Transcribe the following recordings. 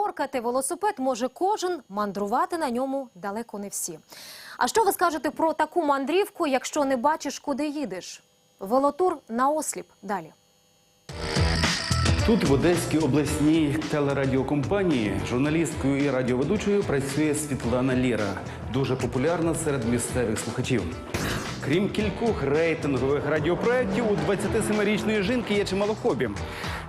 приборкати велосипед може кожен, мандрувати на ньому далеко не всі. А що ви скажете про таку мандрівку, якщо не бачиш, куди їдеш? Велотур на осліп. Далі. Тут в Одеській обласній телерадіокомпанії журналісткою і радіоведучою працює Світлана Ліра, дуже популярна серед місцевих слухачів. Крім кількох рейтингових радіопроєктів, у 27-річної жінки є чимало хобі.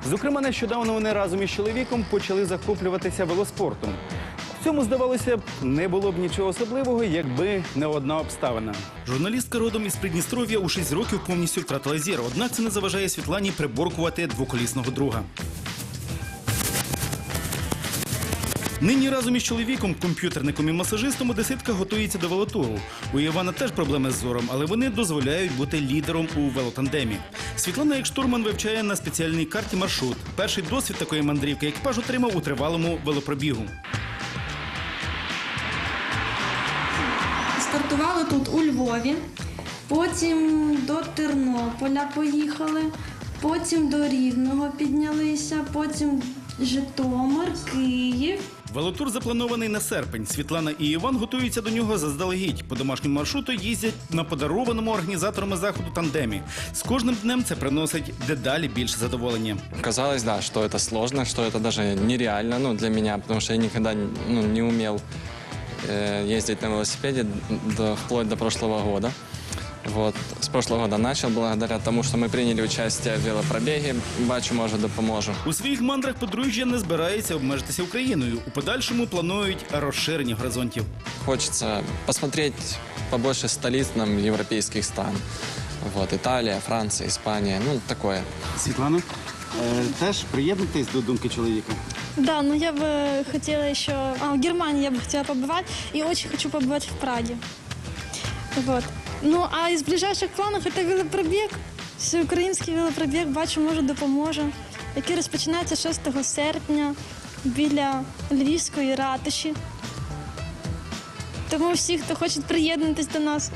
Зокрема, нещодавно вони разом із чоловіком почали захоплюватися велоспортом. В цьому, здавалося б, не було б нічого особливого, якби не одна обставина. Журналістка родом із Придністров'я у 6 років повністю втратила зір, однак це не заважає Світлані приборкувати двоколісного друга. Нині разом із чоловіком, комп'ютерником і масажистом одеситка готується до велотуру. У Івана теж проблеми з зором, але вони дозволяють бути лідером у велотандемі. Світлана, як штурман, вивчає на спеціальній карті маршрут. Перший досвід такої мандрівки екіпаж отримав у тривалому велопробігу. Стартували тут у Львові, потім до Тернополя поїхали, потім до Рівного піднялися, потім Житомир, Київ. Велотур запланований на серпень. Світлана і Іван готуються до нього заздалегідь. По домашньому маршруту їздять на подарованому організаторами заходу тандемі. З кожним днем це приносить дедалі більше задоволення. Казалось, да, что это сложно, что это даже нереально ну, для меня, потому что я никогда ну, не умел э, ездить на велосипеде до, вплоть до прошлого года. Вот. С прошлого года начал, благодаря тому, что мы приняли участие в велопробеге. Бачу, може, допоможу. У своїх мандрах подружжя не збирається обмежитися Україною. У подальшому планують розширення горизонтів. Хочется посмотреть побольше столиц нам европейских стран. Вот, Италия, Франция, Испания, ну, такое. Світлана, е, теж приєднуйтесь до думки чоловіка. Да, но я бы хотела еще... А, в Германии я бы хотела побывать. И очень хочу побывать в Праге. Вот. Ну, а із ближайших планів це велопробіг. Всеукраїнський велопробіг, бачу, може, допоможе. Який розпочинається 6 серпня біля Львівської ратуші. Тому всі, хто хоче приєднатись до нас,